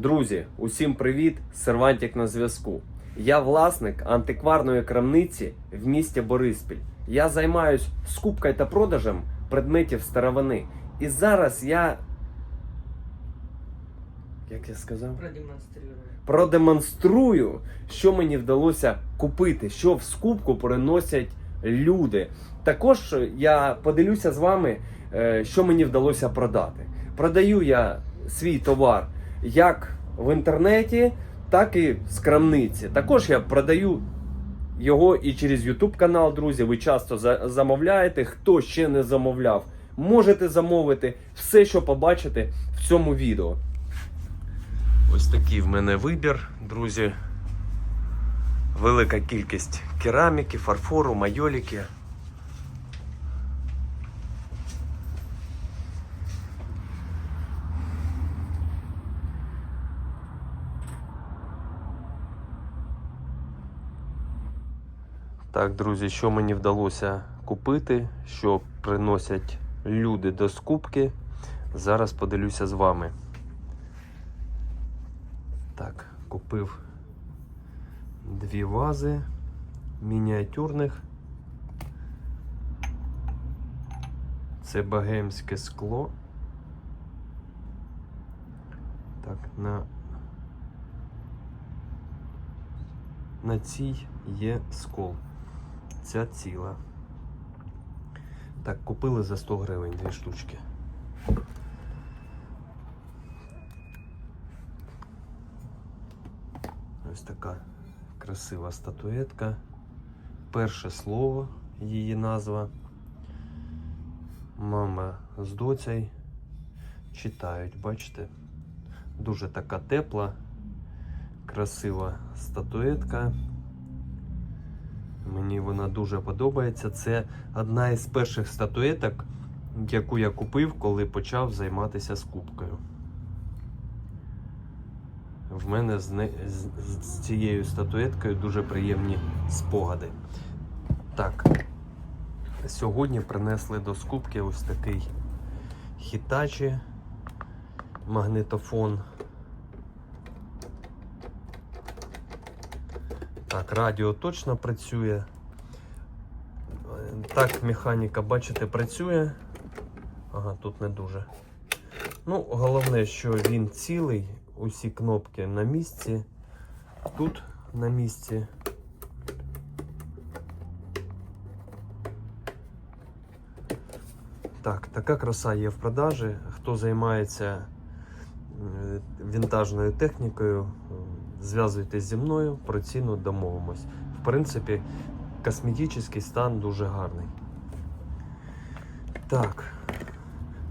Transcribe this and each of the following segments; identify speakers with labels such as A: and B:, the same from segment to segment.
A: Друзі, усім привіт! Сервантик на зв'язку. Я власник антикварної крамниці в місті Бориспіль. Я займаюсь скупкою та продажем предметів старовини. І зараз я. Як я сказав?
B: Продемонстрирую.
A: продемонструю, що мені вдалося купити, що в скупку приносять люди. Також я поділюся з вами, е, що мені вдалося продати. Продаю я свій товар як в інтернеті, так і з крамниці. Також я продаю його і через YouTube канал, друзі. Ви часто замовляєте. Хто ще не замовляв, можете замовити все, що побачите в цьому відео. Ось такий в мене вибір, друзі. Велика кількість кераміки, фарфору, майоліки. Так, друзі, що мені вдалося купити, що приносять люди до скупки. Зараз поділюся з вами. Так, купив дві вази мініатюрних. Це богемське скло. Так, на, на цій є скол. Ця ціла. Так, купили за 100 гривень дві штучки. Ось така красива статуетка. Перше слово, її назва. Мама з доцею читають, бачите? Дуже така тепла, красива статуетка. Мені вона дуже подобається. Це одна із перших статуеток, яку я купив, коли почав займатися скупкою. В мене з, не, з, цією статуеткою дуже приємні спогади. Так, сьогодні принесли до скупки ось такий Hitachi магнитофон. Так, радіо точно працює. Так, механіка, бачите, працює. Ага, тут не дуже. Ну, головне, що він цілий, усі кнопки на місці. Тут на місці. Так, така краса є в продажі. Хто займається вінтажною технікою, зв'язуйтесь зі мною, про ціну домовимось. В принципі, косметичний стан дуже гарний. Так,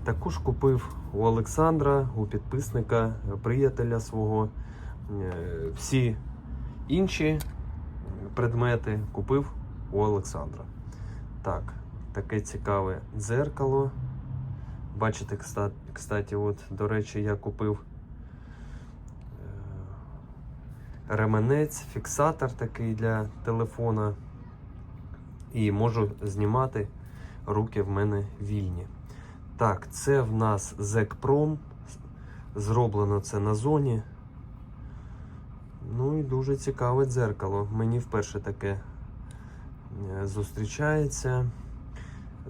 A: також купив у Олександра, у підписника, приятеля свого. е, Всі інші предмети купив у Олександра. Так, таке цікаве дзеркало. Бачите, кста- кстати, от, до речі, я купив ременець, фіксатор такий для телефона. І можу знімати, руки в мене вільні. Так, це в нас Зекпром. Зроблено це на зоні. Ну і дуже цікаве дзеркало. Мені вперше таке е, зустрічається.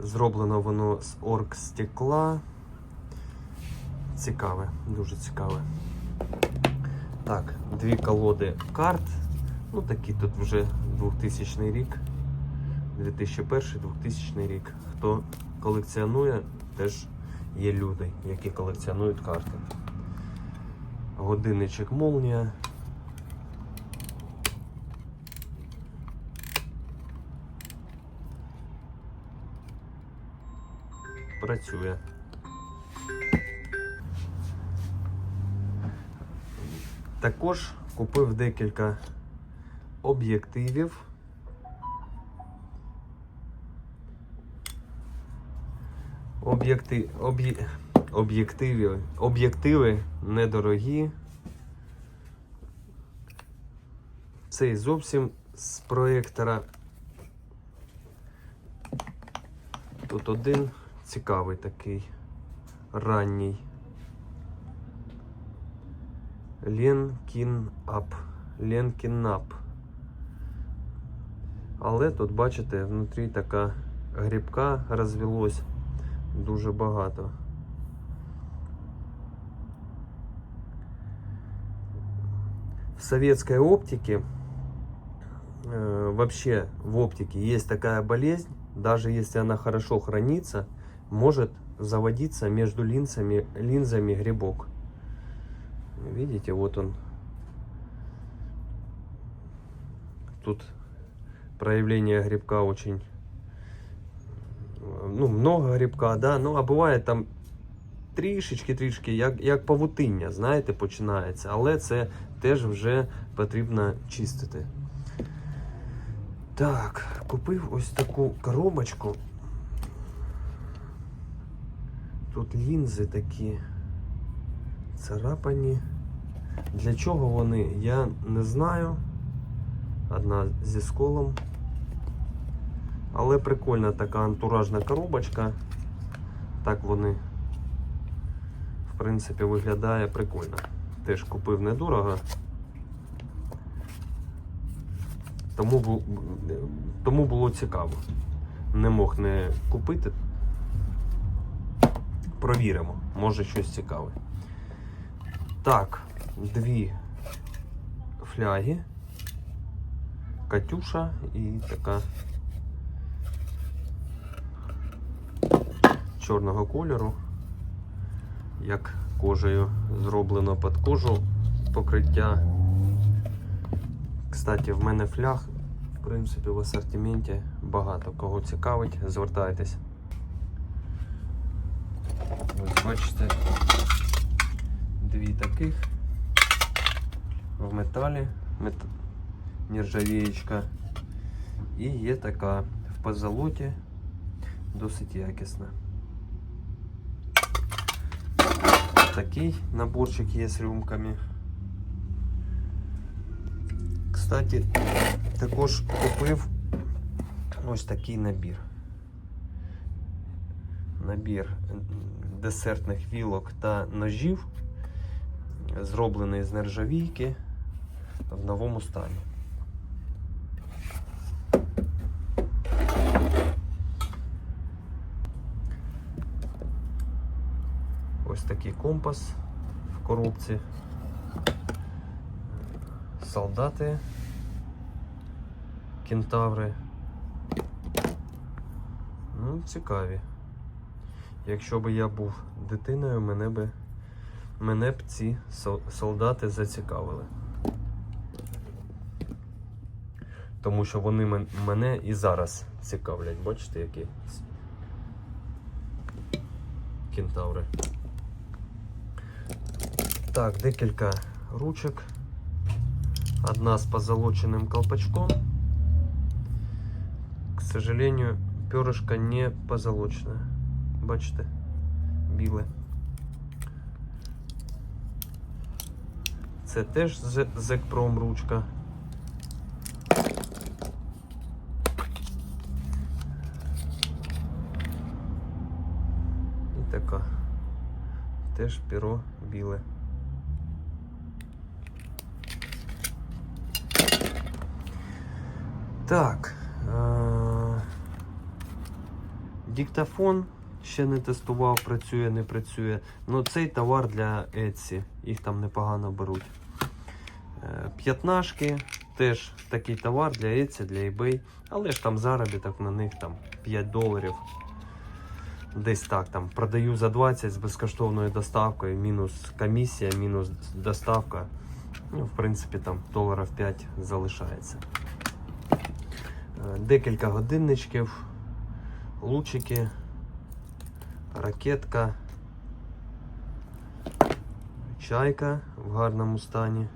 A: Зроблено воно з оргстекла. Цікаве, дуже цікаве. Так, дві колоди карт. Ну, такі тут вже 2000 рік. 2001-2000 рік. Хто колекціонує, теж є люди, які колекціонують карти. Годинничок молнія. Працює. Також купив декілька об'єктивів. Об'єкти, об'є- об'єктиви, об'єктиви недорогі. Цей зовсім з проєктора. Тут один цікавий такий ранній. Ленкінап. Ленкінап. Але тут, бачите, внутрі така грибка розвелось дуже багато. В советской оптике, э, вообще в оптике есть такая болезнь, даже если она хорошо хранится, может заводиться между линзами, линзами грибок. Видите, вот он. Тут проявление грибка очень ну, много грибка, да, ну а буває там трішечки, трішки, як, як павутиння, знаєте, починається, але це теж вже потрібно чистити. Так, купив ось таку коробочку. Тут лінзи такі царапані. Для чого вони, я не знаю. Одна зі сколом. Але прикольна така антуражна коробочка. Так вони, в принципі, виглядає прикольно. Теж купив недорого. Тому, тому було цікаво. Не мог не купити. Провіримо, може щось цікаве. Так, дві фляги. Катюша і така чорного кольору, як кожею зроблено під кожу покриття. Кстати, в мене фляг, в принципі, в асортименті багато кого цікавить, звертайтесь. Ось бачите, дві таких в металі, мет... нержавієчка. І є така в позолоті, досить якісна. Такий наборчик є з рюмками. Кстати, також купив ось такий набір. Набір десертних вілок та ножів, зроблений з нержавійки в новому стані. Ось такий компас в коробці. Солдати, кентаври. Ну, цікаві. Якщо б я був дитиною, мене б, мене б ці солдати зацікавили. Тому що вони мене і зараз цікавлять. Бачите, які кентаври. Так, декілька ручок. Одна з позолоченным колпачком. К сожалению, перышко не позолоченное. Бачите? Біле. Це теж Зе- Зекпром ручка. І така. Теж перо біле. Так. Е- диктофон ще не тестував, працює, не працює. Ну цей товар для Etsy. Їх там непогано беруть. Е, П'ятнашки теж такий товар для Etsy, для eBay. Але ж там заробіток на них там 5 доларів. Десь так там продаю за 20 з безкоштовною доставкою, мінус комісія, мінус доставка. Ну, в принципі, там доларів 5 залишається. Е, Декілька годинничків, лучики, ракетка, чайка в гарному стані.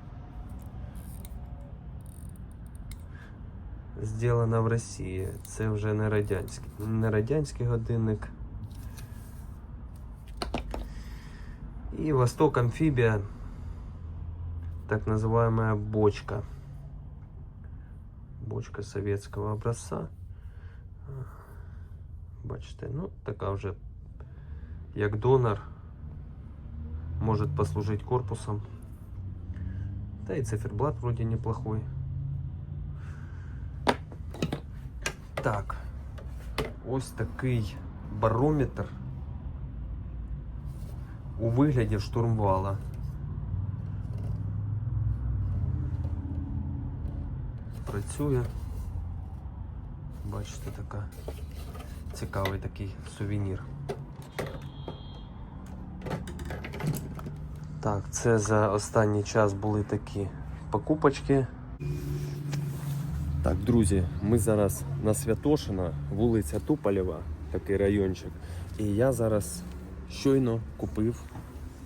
A: Зроблена в Росії. Це вже не радянський, не радянський годинник. И Восток амфибия, так называемая бочка. Бочка советского образца. Бачите, ну така вже як донор може послужити корпусом. Да и циферблат вроде неплохой. Так. Ось такий барометр у вигляді штурмвала. Працює. Бачите, така цікавий такий сувенір. Так, це за останній час були такі покупочки. Так, друзі, ми зараз на Святошина, вулиця Туполєва, такий райончик. І я зараз щойно купив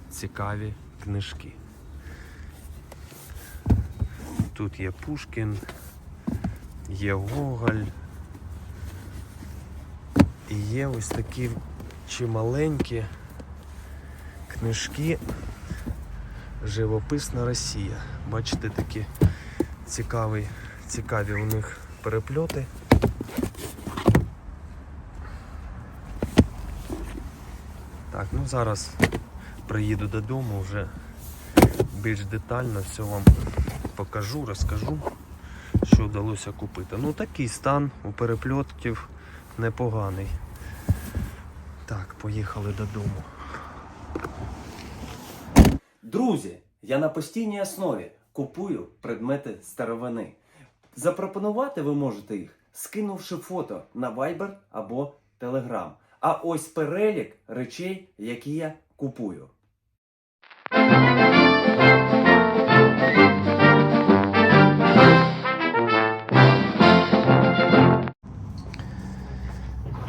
A: цікаві книжки. Тут є Пушкін, є Гоголь. І є ось такі чималенькі книжки Живописна Росія. Бачите, такі цікаві, цікаві у них перепльоти. Ну зараз приїду додому, вже більш детально все вам покажу, розкажу, що вдалося купити. Ну такий стан у перепльотів непоганий. Так, поїхали додому. Друзі, я на постійній основі купую предмети старовини. Запропонувати ви можете їх, скинувши фото на Viber або Telegram. А ось перелік речей, які я купую.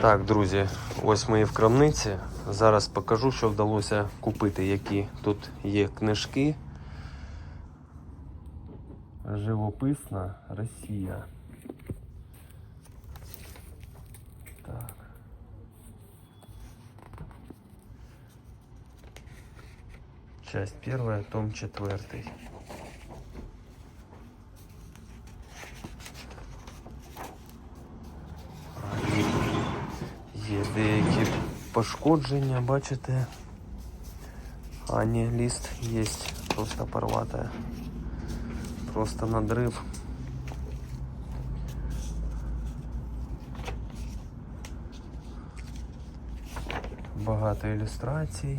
A: Так, друзі, ось ми і в крамниці. Зараз покажу, що вдалося купити, які тут є книжки. Живописна Росія. Часть первая, том четвертый. Є- деякі пошкодження, бачите. А ні, лист є просто порватая. Просто надрив. Багато ілюстрацій.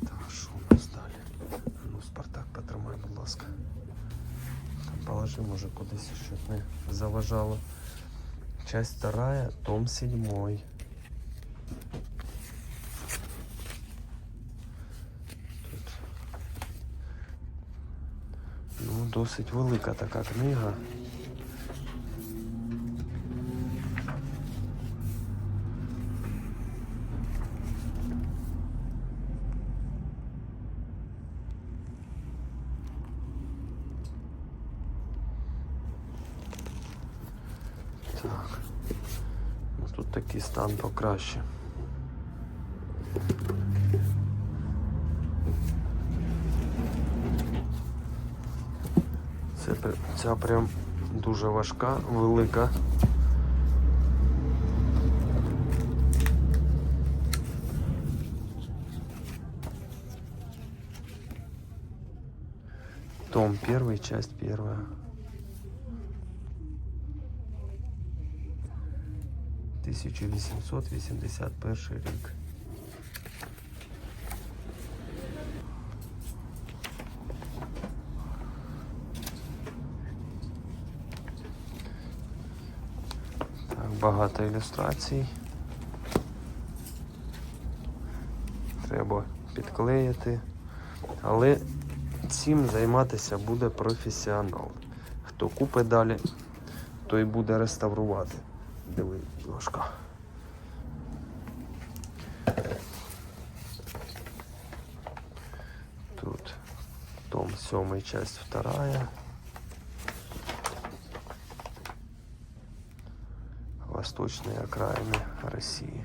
A: Так, що у нас далі? Ну, Спартак, потримай, будь ласка. Там положи, може, кудись, щоб не заважало. Часть вторая, том седьмой. Тут ну, досить велика така книга. Стан покраще. Це, ця прям дуже важка, велика. Том первый, часть первая. 1881 рік. Так, багато ілюстрацій. Треба підклеїти. Але цим займатися буде професіонал. Хто купить далі, той буде реставрувати. Диви, ложка. Тут том 7, часть вторая. Восточные окраины России.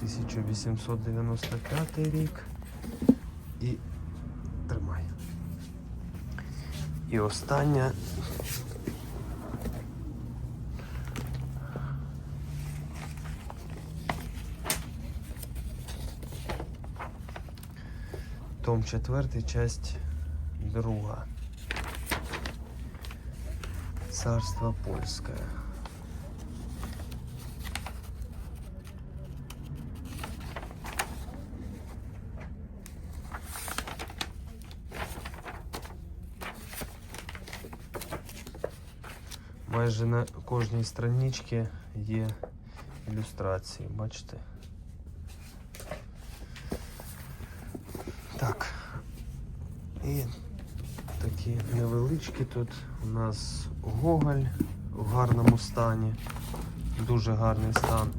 A: Тисяча вісімсот дев'яносто п'ятий рік і І остання. Том 4, часть друга. Царство польское. Майже на кожній страничці є ілюстрації, бачите? Так. І такі невеличкі тут у нас Гоголь в гарному стані. Дуже гарний стан.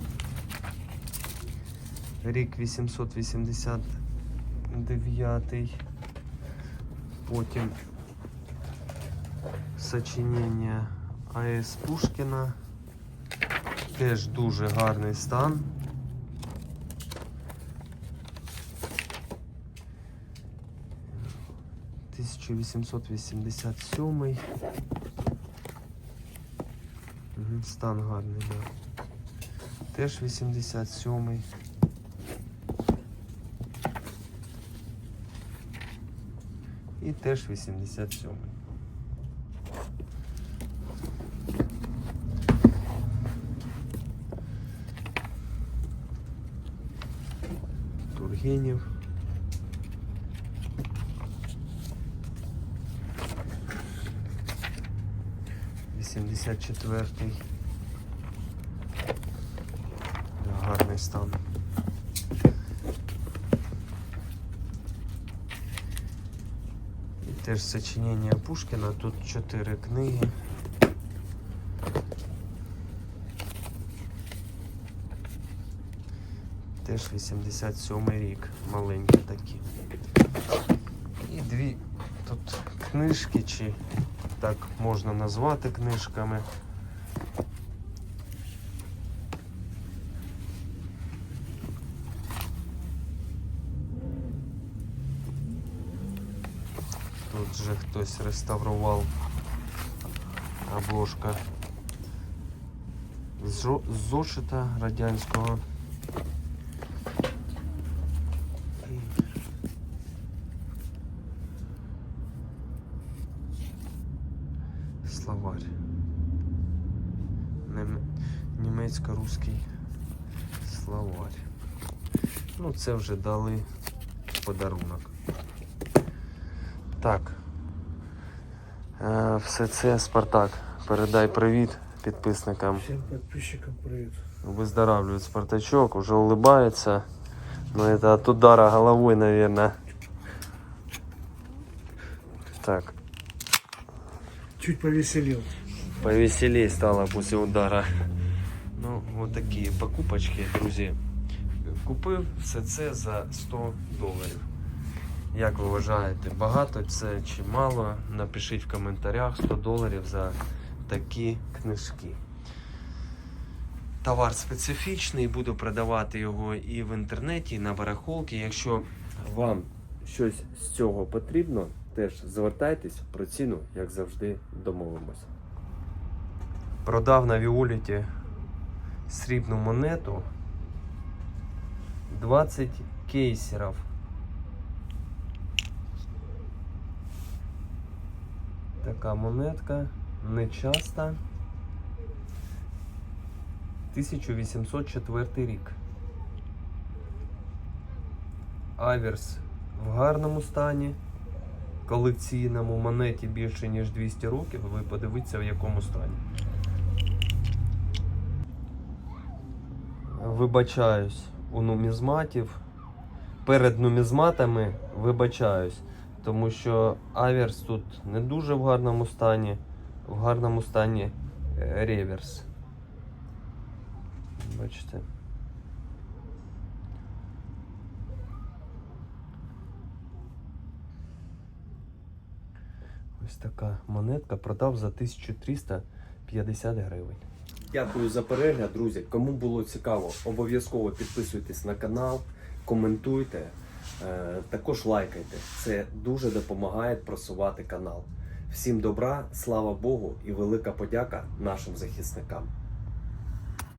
A: Рік 889. Потім сочинення А.С. Пушкіна. Теж дуже гарний стан. Тисяча вісімсот вісімдесят сьомий. Стан гарний, да. Теж 87-й. І теж 87-й. Тургенів. Вісімдесят четвертий. Гарний стан. І теж сочинення Пушкіна. Тут чотири книги. Теж 87 рік. Маленькі такі. І дві тут книжки, чи так можна назвати книжками. Тут же хтось реставрував обложка з зошита радянського. Ну, це вже дали в подарунок. Так. Е, все це Спартак. Передай привіт підписникам.
B: Всем подписчикам привет.
A: Выздоравливает Спартачок, уже улыбается. Но это от удара головой, наверное. Так,
B: Чуть повеселил.
A: повеселее стало после удара. Ну, вот такі покупочки, друзі. Купив все це за 100 доларів. Як ви вважаєте, багато це чи мало? Напишіть в коментарях 100 доларів за такі книжки. Товар специфічний, буду продавати його і в інтернеті, і на барахолки. Якщо вам щось з цього потрібно, теж звертайтесь про ціну, як завжди, домовимося. Продав на Віоліті срібну монету 20 кейсерів. Така монетка нечаста. 1804 рік. Аверс в гарному стані. Колекційному монеті більше ніж 200 років. Ви подивіться в якому стані. Вибачаюсь у нумізматів. Перед нумізматами вибачаюсь, тому що аверс тут не дуже в гарному стані. В гарному стані е, реверс. Бачите. Ось така монетка продав за 1350 гривень. Дякую за перегляд, друзі. Кому було цікаво, обов'язково підписуйтесь на канал, коментуйте, е, також лайкайте. Це дуже допомагає просувати канал. Всім добра, слава Богу і велика подяка нашим захисникам.